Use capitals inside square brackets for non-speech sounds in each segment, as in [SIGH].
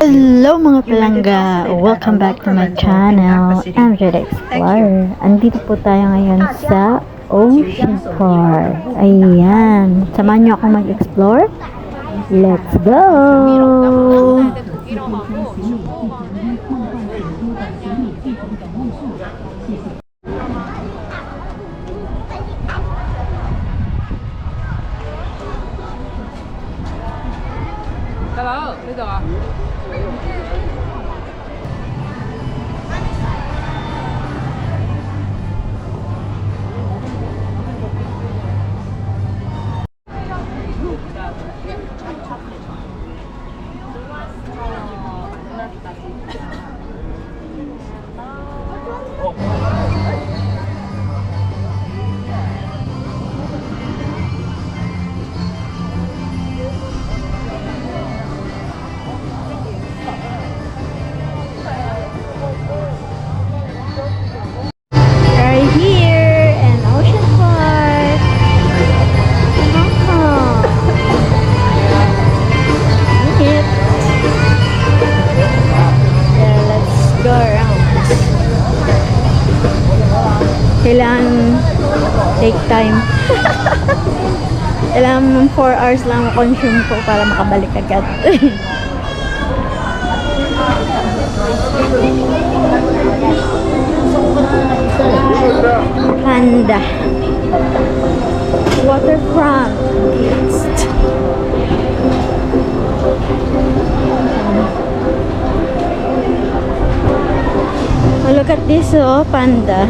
Hello mga palangga! Welcome back to my channel, Android Explorer. Andito po tayo ngayon sa Ocean Park. Ayan. Samahan niyo akong mag-explore. Let's go! Hello,呢度啊？ 4 hours lang consume ko para makabalik agad. [LAUGHS] Panda. Waterfront. Oh, look at this, oh, panda.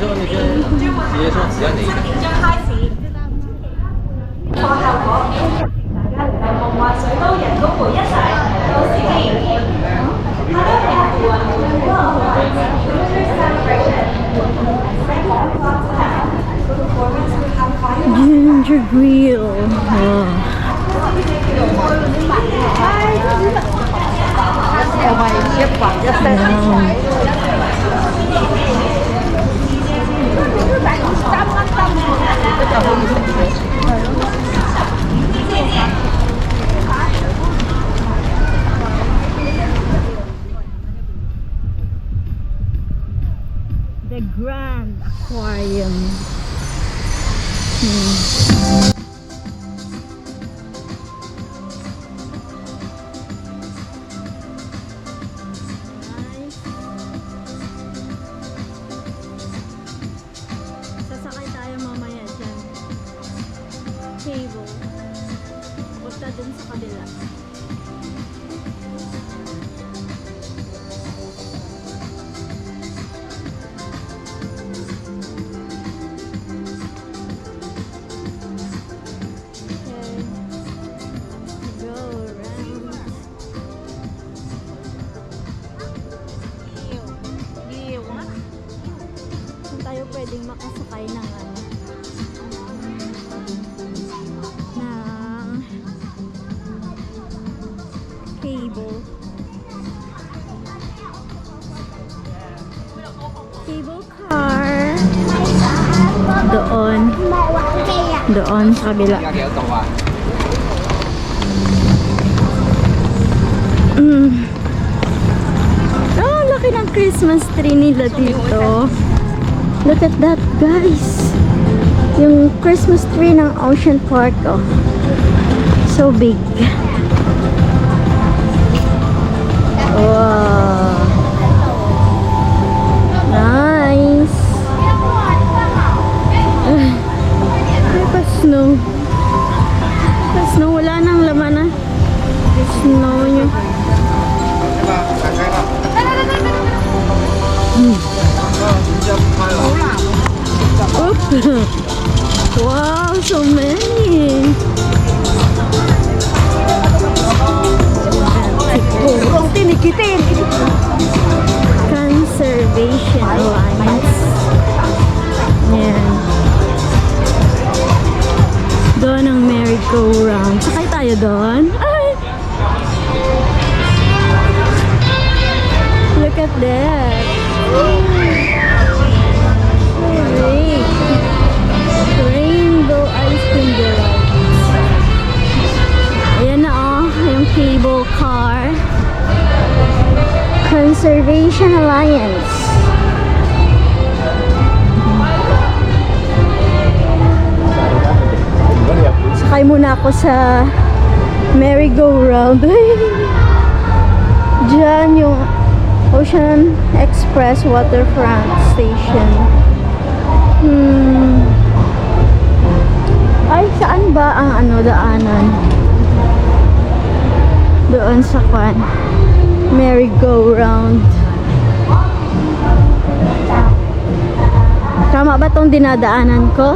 你说那个直接说只要哪一个？嗯 Ginger grill. Wow. The Grand Aquarium. Sasakay makasakay ng ano ng cable. Cable car. Doon. Doon sa kabila. Mm. oh laki ng Christmas tree nila dito. Look at that, guys. Yung Christmas tree ng Ocean Park, oh. So big. Conservation Alliance. Sakay muna ako sa merry-go-round. [LAUGHS] Diyan yung Ocean Express Waterfront Station. Hmm. Ay, saan ba ang ano daanan? Doon sa kwan. Merry-go-round. Tama ba tong dinadaanan ko?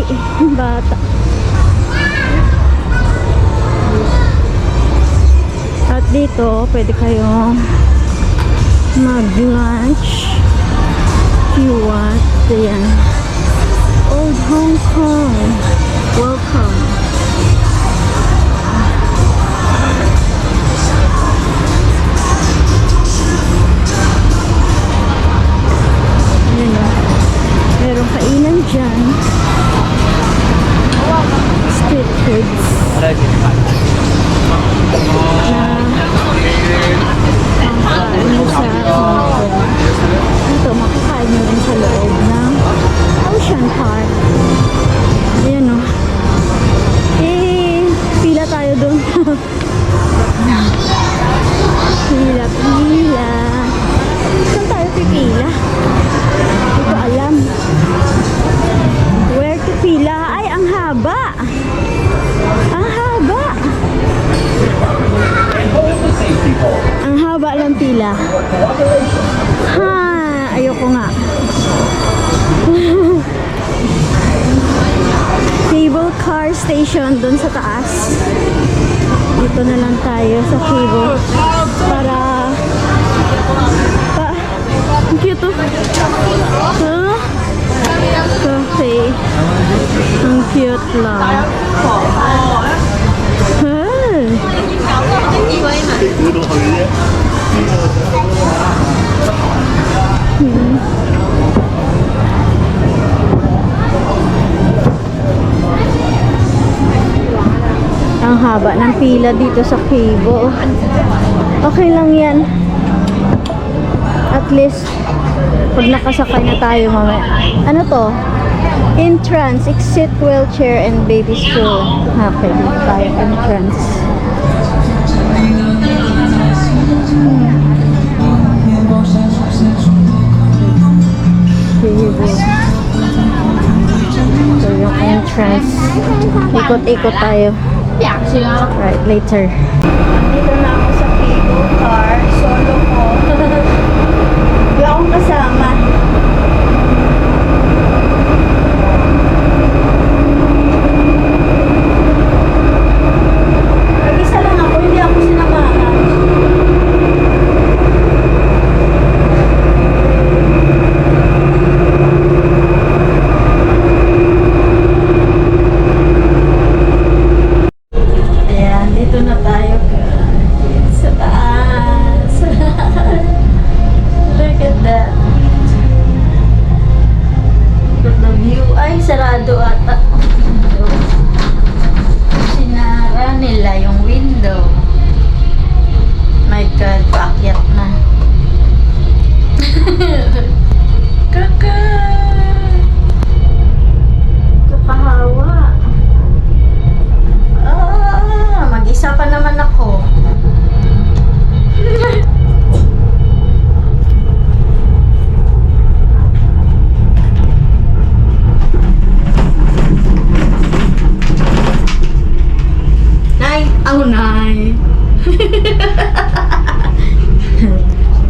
Nakatali. Bata. At dito, pwede kayong mag-lunch you want. Ayan. Old Hong Kong. Welcome. Dito na lang tayo sa cable. Para... Pa, ang cute oh. Huh? Cafe. Ang cute lang. Huh? Haba ng pila dito sa cable. Okay lang yan. At least, pag nakasakay na tayo mamaya. Ano to? Entrance, exit wheelchair and baby stroller. Okay, dito tayo entrance. Ikot-ikot tayo. Right, later. Dito na ako sa cable car. Solo ko. [LAUGHS] Hindi akong kasama. Nay! Oh, Nay!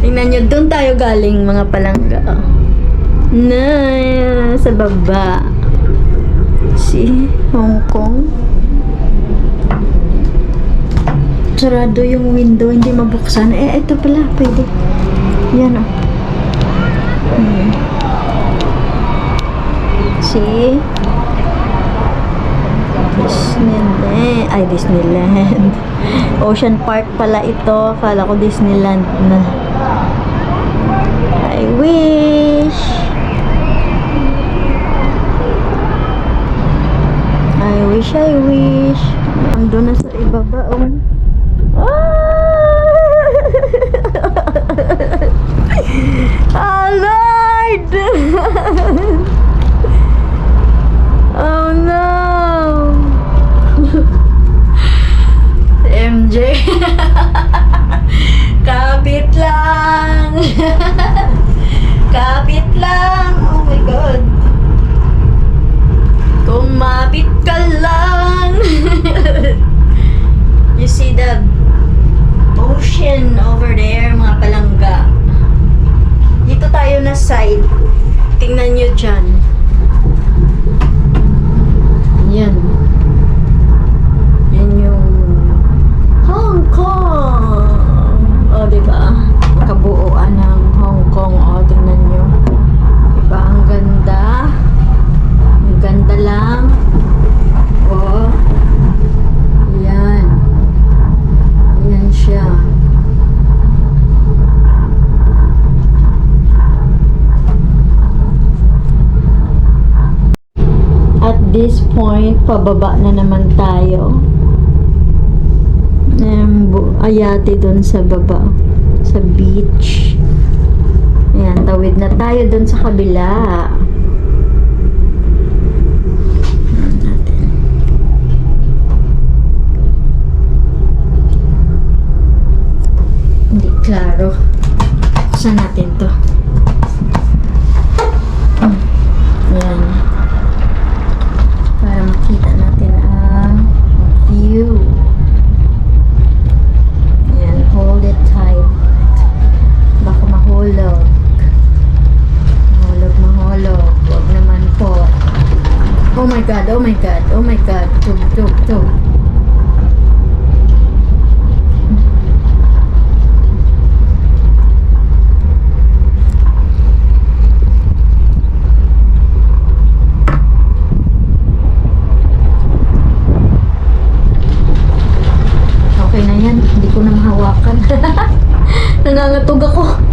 Tingnan nyo, doon tayo galing mga palangga. Nay! Sa baba. See? Hong Kong. Sarado yung window, hindi mabuksan. Eh, ito pala, pwede. Yan o. Hmm. See? Disneyland. Ay, Disneyland. [LAUGHS] Ocean Park pala ito. Akala ko Disneyland na. I wish. I wish, I wish. Ando na sa ibaba, oh. Ah! oh, [LAUGHS] Lord! [LAUGHS] oh, no! MJ! [LAUGHS] Kapit lang! [LAUGHS] Kapit lang! Oh my God! Kumapit ka lang! [LAUGHS] you see the ocean over there, mga palangga. Dito tayo na side. Tingnan nyo dyan. Yan. Yan yung Hong Kong. O, diba? Kabuuan ng Hong Kong. O, tingnan nyo. Diba? Ang ganda. Ang ganda lang. O. Yan. Yan siya. At this point, pababa na naman tayo. Um, ayate doon sa baba. Sa beach. Ayan, tawid na tayo doon sa kabila. Hindi klaro. Saan natin to? My God, oh my God, oh my God. Tug, tug, tug. Okay na yan. Hindi ko na mahawakan. [LAUGHS] Nangangatog ako.